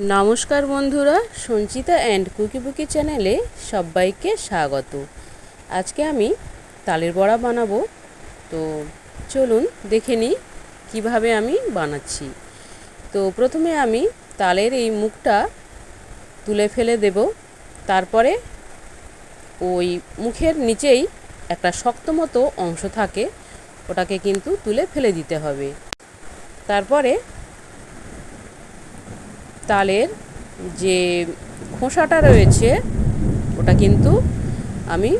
নমস্কার বন্ধুরা, Sanchita and cookie কুকিবুকি চ্যানেলে সবাইকে স্বাগত। আজকে আমি তালের বড়া বানাবো। তো চলুন দেখে নিই কীভাবে আমি বানাচ্ছি। তো প্রথমে আমি তালের এই মুখটা তুলে ফেলে দেব। তারপরে ওই মুখের নিচেই একটা শক্ত মতো অংশ থাকে। ওটাকে কিন্তু তুলে ফেলে দিতে হবে। তারপরে তালের যে খোসাটা রয়েছে, ওটা কিন্তু আমি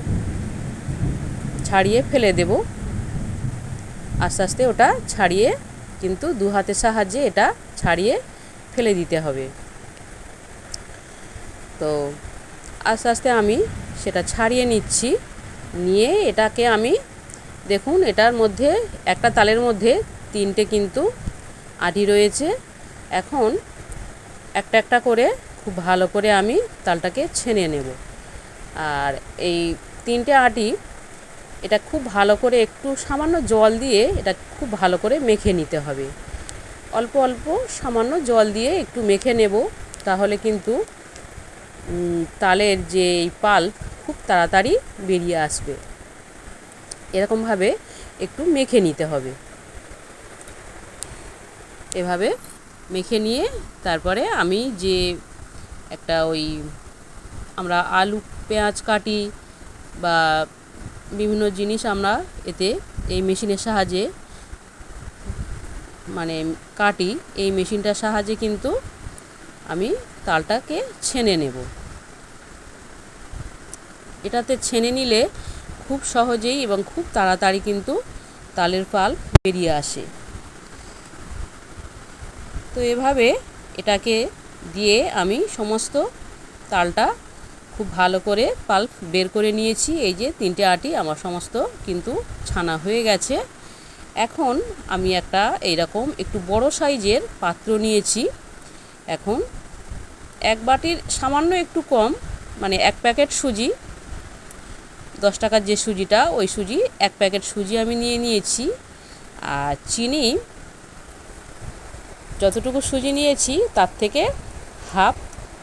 ছাড়িয়ে ফেলে দেব। আস্তে আস্তে ওটা ছাড়িয়ে কিন্তু দু হাতের সাহায্যে এটা ছাড়িয়ে ফেলে দিতে হবে। তো আস্তে আস্তে আমি সেটা ছাড়িয়ে নিচ্ছি। নিয়ে এটাকে আমি, দেখুন এটার মধ্যে, একটা তালের মধ্যে তিনটে কিন্তু আটি রয়েছে। এখন একটা একটা করে খুব ভালো করে আমি তালটাকে ছেনে নেব। আর এই তিনটে আটি এটা খুব ভালো করে একটু সামান্য জল দিয়ে এটা খুব ভালো করে মেখে নিতে হবে। অল্প অল্প সামান্য জল দিয়ে একটু মেখে নেব তাহলে কিন্তু তালের যে এই পাল্প খুব তাড়াতাড়ি বেরিয়ে আসবে। এরকমভাবে একটু মেখে নিতে হবে। এভাবে মেখে নিয়ে তারপরে আমি যে একটা ওই আমরা আলু, পেঁয়াজ কাটি বা বিভিন্ন জিনিস আমরা এতে এই মেশিনের সাহায্যে মানে কাটি, এই মেশিনটার সাহায্যে কিন্তু আমি তালটাকে ছেনে নেব। এটাতে ছেনে নিলে খুব সহজেই এবং খুব তাড়াতাড়ি কিন্তু তালের পাল বেরিয়ে আসে। তো এভাবে এটাকে দিয়ে আমি সমস্ত তালটা খুব ভালো করে পাল্প বের করে নিয়েছি। এই যে তিনটে আটি, আমার সমস্ত কিন্তু ছানা হয়ে গেছে। এখন আমি একটা এইরকম একটু বড় সাইজের পাত্র নিয়েছি। এখন এক বাটির সামান্য একটু কম মানে এক প্যাকেট সুজি, দশ টাকার যে সুজিটা, ওই সুজি এক প্যাকেট সুজি আমি নিয়ে নিয়েছি। আর চিনি যতটুকু সুজি নিয়েছি, তার থেকে হাফ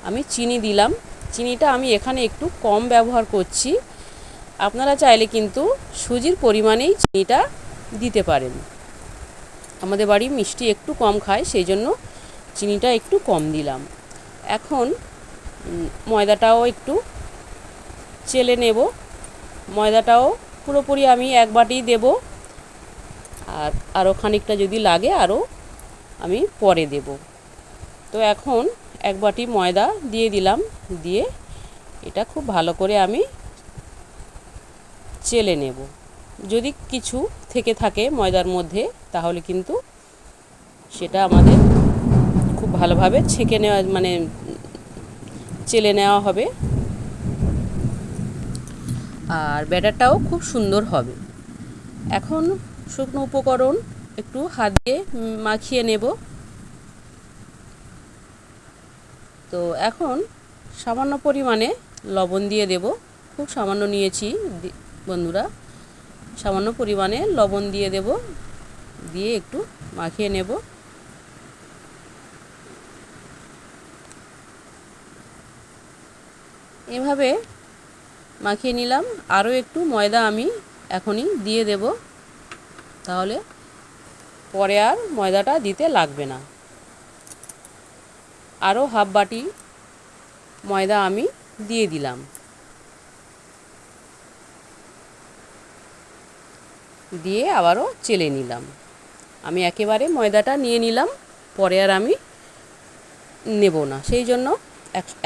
আমি চিনি দিলাম। চিনিটা আমি এখানে একটু কম ব্যবহার করছি। আপনারা চাইলে কিন্তু সুজির পরিমাণেই চিনিটা দিতে পারেন। আমাদের বাড়ি মিষ্টি একটু কম খায় সেই জন্য চিনিটা একটু কম দিলাম। এখন ময়দাটাও একটু চেলে নেব। ময়দাটাও পুরোপুরি আমি এক বাটি দেব। আর আরও খানিকটা যদি লাগে আরও আমি পরে দেব। তো এখন এক বাটি ময়দা দিয়ে দিলাম, দিয়ে এটা খুব ভালো করে আমি চেলে নেব। যদি কিছু থেকে থাকে ময়দার মধ্যে, তাহলে কিন্তু সেটা আমাদের খুব ভালোভাবে ছেঁকে নেওয়া মানে চেলে নেওয়া হবে। আর ব্যাটারটাও খুব সুন্দর হবে। এখন শুকনো উপকরণ একটু হাত দিয়ে মাখিয়ে নেব। তো এখন সামান্য পরিমাণে লবণ দিয়ে দেব। খুব সামান্য নিয়েছি বন্ধুরা। সামান্য পরিমাণে লবণ দিয়ে দেব। দিয়ে একটু মাখিয়ে নেব। এভাবে মাখিয়ে নিলাম। আরও একটু ময়দা আমি এখনই দিয়ে দেব। তাহলে পরে আর ময়দাটা দিতে লাগবে না। আরও হাফ বাটি ময়দা আমি দিয়ে দিলাম। দিয়ে আবারও চেলে নিলাম। আমি একেবারে ময়দাটা নিয়ে নিলাম, পরে আর আমি নেব না। সেই জন্য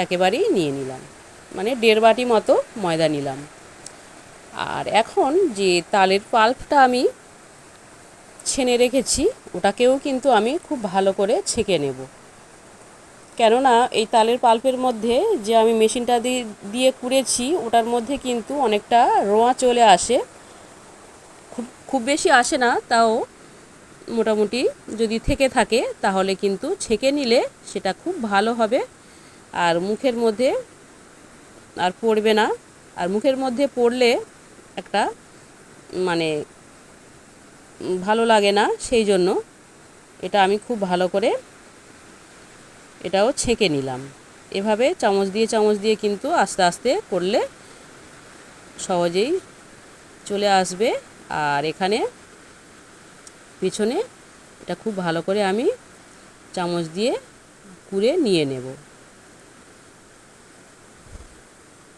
একেবারেই নিয়ে নিলাম। মানে দেড় বাটি মতো ময়দা নিলাম। আর এখন যে তালের পাল্পটা আমি ছেনে রেখেছি, ওটাকেও কিন্তু আমি খুব ভালো করে ছেঁকে নেব। কেননা এই তালের পাল্পের মধ্যে যে আমি মেশিনটা দিয়ে কুড়েছি, ওটার মধ্যে কিন্তু অনেকটা রোঁয়া চলে আসে। খুব খুব বেশি আসে না, তাও মোটামুটি যদি থেকে থাকে, তাহলে কিন্তু ছেঁকে নিলে সেটা খুব ভালো হবে। আর মুখের মধ্যে আর পড়বে না। আর মুখের মধ্যে পড়লে একটা মানে ভালো লাগে না, সেই জন্য এটা আমি খুব ভালো করে এটাও ছেঁকে নিলাম। এভাবে চামচ দিয়ে চামচ দিয়ে কিন্তু আস্তে আস্তে করলে সহজেই চলে আসবে। আর এখানে পিছনে এটা খুব ভালো করে আমি চামচ দিয়ে কুড়ে নিয়ে নেব।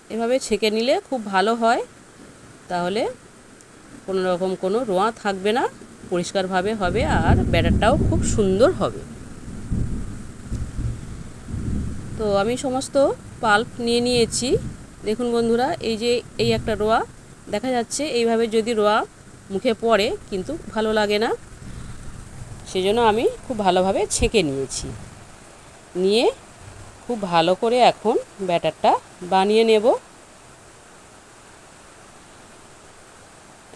এভাবে ছেঁকে নিলে খুব ভালো হয়। তাহলে কোনো রকম কোনো রোঁয়া থাকবে না, পরিষ্কারভাবে হবে আর ব্যাটারটাও খুব সুন্দর হবে। তো আমি সমস্ত পাল্প নিয়ে নিয়েছি। দেখুন বন্ধুরা, এই যে এই একটা রোয়া, দেখা যাচ্ছে এইভাবে যদি রোয়া মুখে পড়ে কিন্তু ভালো লাগে না। সেজন্য আমি খুব ভালোভাবে ছেঁকে নিয়েছি। নিয়ে খুব ভালো করে এখন ব্যাটারটা বানিয়ে নেব।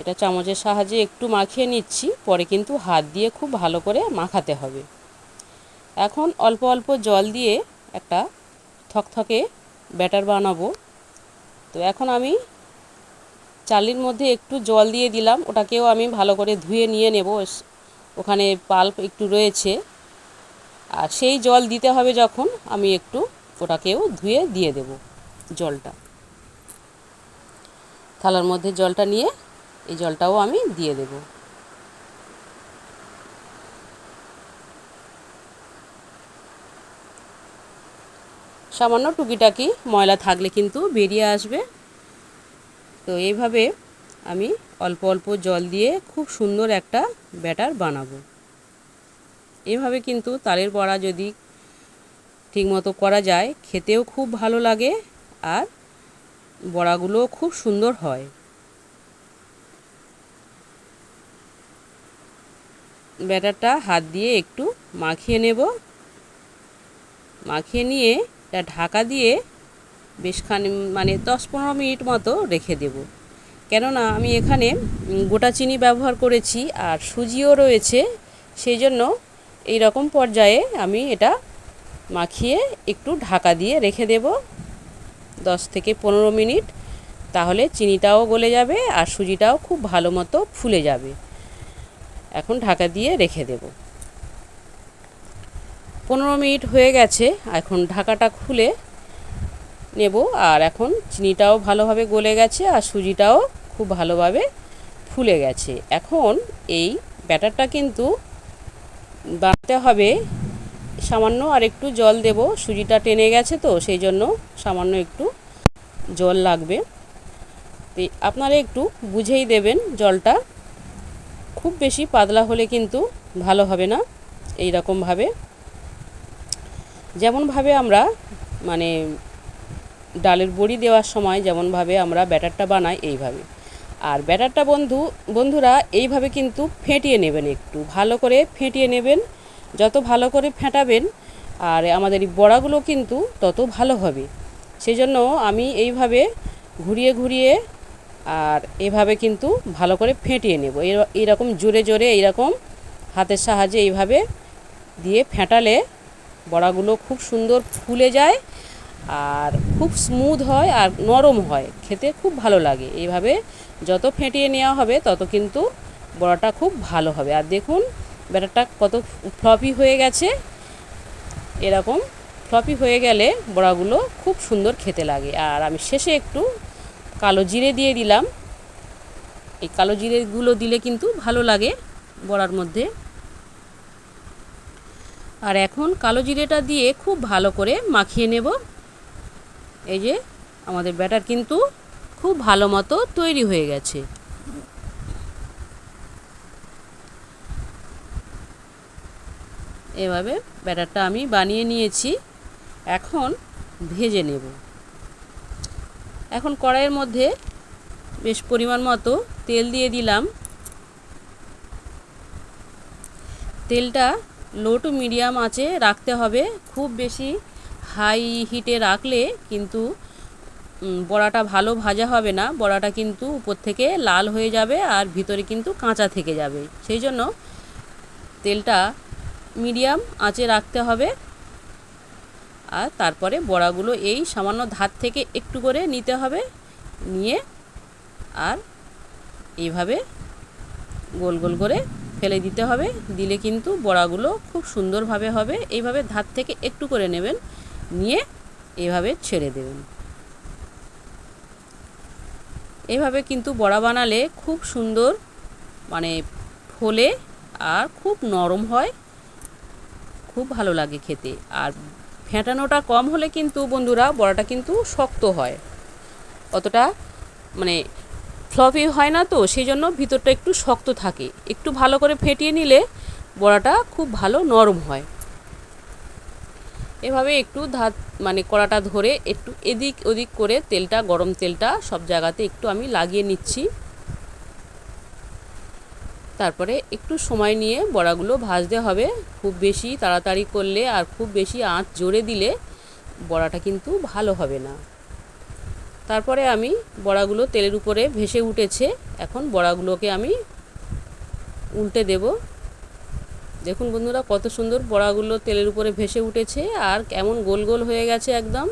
এটা চামচের সাহায্যে একটু মাখিয়ে নিচ্ছি, পরে কিন্তু হাত দিয়ে খুব ভালো করে মাখাতে হবে। এখন অল্প অল্প জল দিয়ে একটা থকথকে ব্যাটার বানাবো। তো এখন আমি চালির মধ্যে একটু জল দিয়ে দিলাম, ওটাকেও আমি ভালো করে ধুয়ে নিয়ে নেব। ওখানে পাল্প একটু রয়েছে। আর সেই জল দিতে হবে যখন, আমি একটু ওটাকেও ধুয়ে দিয়ে দেব জলটা। থালার মধ্যে জলটা নিয়ে এই জলটাও আমি দিয়ে দেব। সামান্য টুকিটাকি ময়লা থাকলে কিন্তু বেরিয়ে আসবে। তো এইভাবে আমি অল্প অল্প জল দিয়ে খুব সুন্দর একটা ব্যাটার বানাবো। এভাবে কিন্তু তালের বড়া যদি ঠিকমতো করা যায়, খেতেও খুব ভালো লাগে আর বড়াগুলো খুব সুন্দর হয়। ব্যাটারটা হাত দিয়ে একটু মাখিয়ে নেব। মাখিয়ে নিয়ে এটা ঢাকা দিয়ে বেশ খানি মানে দশ পনেরো মিনিট মতো রেখে দেব। কেননা আমি এখানে গোটা চিনি ব্যবহার করেছি আর সুজিও রয়েছে, সেই জন্য এই রকম পর্যায়ে আমি এটা মাখিয়ে একটু ঢাকা দিয়ে রেখে দেব। দশ থেকে পনেরো মিনিট, তাহলে চিনিটাও গলে যাবে আর সুজিটাও খুব ভালো মতো ফুলে যাবে। এখন ঢাকা দিয়ে রেখে দেব। পনেরো মিনিট হয়ে গেছে, এখন ঢাকাটা খুলে নেব। আর এখন চিনিটাও ভালোভাবে গলে গেছে আর সুজিটাও খুব ভালোভাবে ফুলে গেছে। এখন এই ব্যাটারটা কিন্তু বানাতে হবে। সামান্য আর একটু জল দেব। সুজিটা টেনে গেছে তো, সেই জন্য সামান্য একটু জল লাগবে। আপনারা একটু বুঝেই দেবেন জলটা। খুব বেশি পাতলা হলে কিন্তু ভালো হবে না এই রকমভাবে যেমনভাবে আমরা মানে ডালের বড়ি দেওয়ার সময় যেমনভাবে আমরা ব্যাটারটা বানাই এইভাবে। আর ব্যাটারটা বন্ধু, বন্ধুরা এইভাবে কিন্তু ফেটিয়ে নেবেন একটু, ভালো করে ফেটিয়ে নেবেন, যত ভালো করে ফেটাবেন আর আমাদের এই বড়াগুলো কিন্তু তত ভালো হবে। সেজন্য আমি এইভাবে ঘুরিয়ে ঘুরিয়ে আর এভাবে কিন্তু ভালো করে ফেটিয়ে নেব। এইরকম জোরে জোরে এইরকম হাতের সাহায্যে এইভাবে দিয়ে ফেটালে বড়াগুলো খুব সুন্দর ফুলে যায় আর খুব স্মুথ হয় আর নরম হয়। খেতে খুব ভালো লাগে। এইভাবে যত ফেটিয়ে নেওয়া হবে তত কিন্তু বড়াটা খুব ভালো হবে। আর দেখুন, ব্যাটারটা কত ফ্লপি হয়ে গেছে। এরকম ফ্লপি হয়ে গেলে বড়াগুলো খুব সুন্দর খেতে লাগে। আর আমি শেষে একটু কালো জিরে দিয়ে দিলাম। এই কালো জিরেগুলো দিলে কিন্তু ভালো লাগে বড়ার মধ্যে। আর এখন কালো জিরেটা দিয়ে খুব ভালো করে মাখিয়ে নেব। এই যে আমাদের ব্যাটার কিন্তু খুব ভালো মতো তৈরি হয়ে গেছে। এভাবে ব্যাটারটা আমি বানিয়ে নিয়েছি। এখন ভেজে নেব। এখন কড়াইয়ের মধ্যে বেশ পরিমাণ মতো তেল দিয়ে দিলাম। তেলটা লো টু মিডিয়াম আঁচে রাখতে হবে। খুব বেশি হাই হিটে রাখলে কিন্তু বড়াটা ভালো ভাজা হবে না। বড়াটা কিন্তু উপর থেকে লাল হয়ে যাবে আর ভিতরে কিন্তু কাঁচা থেকে যাবে। সেই জন্য তেলটা মিডিয়াম আঁচে রাখতে হবে। আর তারপরে বড়াগুলো এই সামান্য ধার থেকে একটু করে নিতে হবে। নিয়ে আর এইভাবে গোল গোল করে ফেলে দিতে হবে। দিলে কিন্তু বড়াগুলো খুব সুন্দরভাবে হবে। এইভাবে ধার থেকে একটু করে নেবেন। নিয়ে এভাবে ছেড়ে দেবেন। এভাবে কিন্তু বড়া বানালে খুব সুন্দর মানে ফোলে আর খুব নরম হয়। খুব ভালো লাগে খেতে। আর ফেটানোটা কম হলে কিন্তু বন্ধুরা বড়াটা কিন্তু শক্ত হয়। অতটা মানে ফ্লপি হয় না তো সেই জন্য ভিতরটা একটু শক্ত থাকে। একটু ভালো করে ফেটিয়ে নিলে বড়াটা খুব ভালো নরম হয়। এভাবে একটু ধাত মানে কড়াটা ধরে একটু এদিক ওদিক করে তেলটা, গরম তেলটা সব জায়গাতে একটু আমি লাগিয়ে নিচ্ছি। তারপরে একটু সময় নিয়ে বড়াগুলো ভাজতে হবে। খুব বেশি তাড়াতাড়ি করলে আর খুব বেশি আঁচ জোরে দিলে বড়াটা কিন্তু ভালো হবে না। তারপরে আমি বড়াগুলো তেলের উপরে ভেসে উঠেছে। এখন বড়াগুলোকে আমি উল্টে দেব। দেখুন বন্ধুরা কত সুন্দর বড়াগুলো তেলের উপরে ভেসে উঠেছে আর কেমন গোল গোল হয়ে গেছে একদম।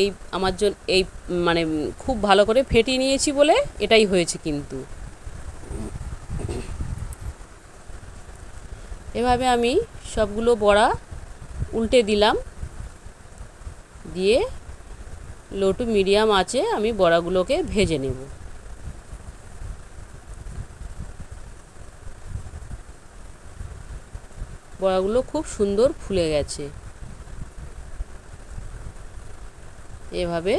এই আমার জন্য এই মানে খুব ভালো করে ফেটিয়ে নিয়েছি বলে এটাই হয়েছে কিন্তু। এভাবে আমি সবগুলো বড়া উল্টে দিলাম। দিয়ে লো টু মিডিয়াম আছে, আমি বড়াগুলোকে ভেজে নেব। বড়াগুলো খুব সুন্দর ফুলে গেছে। এভাবে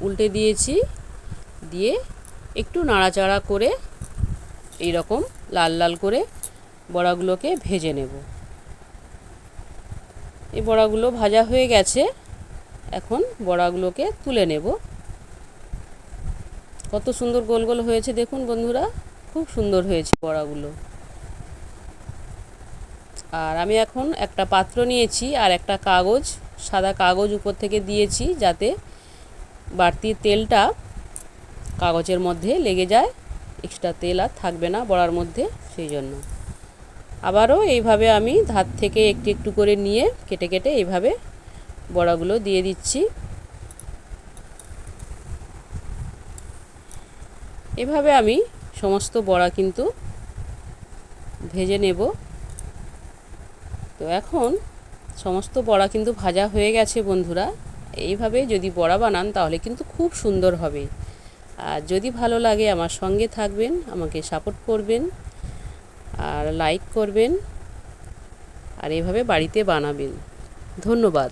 উল্টে দিয়েছি। দিয়ে একটু নাড়াচাড়া করে এই রকম লাল লাল করে বড়াগুলোকে ভেজে নেব। এই বড়াগুলো ভাজা হয়ে গেছে। এখন বড়াগুলোকে তুলে নেব। কত সুন্দর গোল গোল হয়েছে দেখুন বন্ধুরা, খুব সুন্দর হয়েছে বড়াগুলো। আর আমি এখন একটা পাত্র নিয়েছি আর একটা কাগজ, সাদা কাগজ উপর থেকে দিয়েছি যাতে বাড়তি তেলটা কাগজের মধ্যে লেগে যায়, এক্সট্রা তেল আর থাকবে না বড়ার মধ্যে, সেই জন্য। আবারও এইভাবে আমি ধার থেকে একটু একটু করে নিয়ে কেটে কেটে এইভাবে বড়াগুলো দিয়ে দিচ্ছি। এভাবে আমি সমস্ত বড়া কিন্তু ভেজে নেব। তো এখন সমস্ত বড়া কিন্তু ভাজা হয়ে গেছে বন্ধুরা। এইভাবে যদি বড়া বানান তাহলে কিন্তু খুব সুন্দর হবে। আর যদি ভালো লাগে আমার সঙ্গে থাকবেন, আমাকে সাপোর্ট করবেন। আর লাইক করবেন আর এভাবে বাড়িতে বানাবেন। ধন্যবাদ।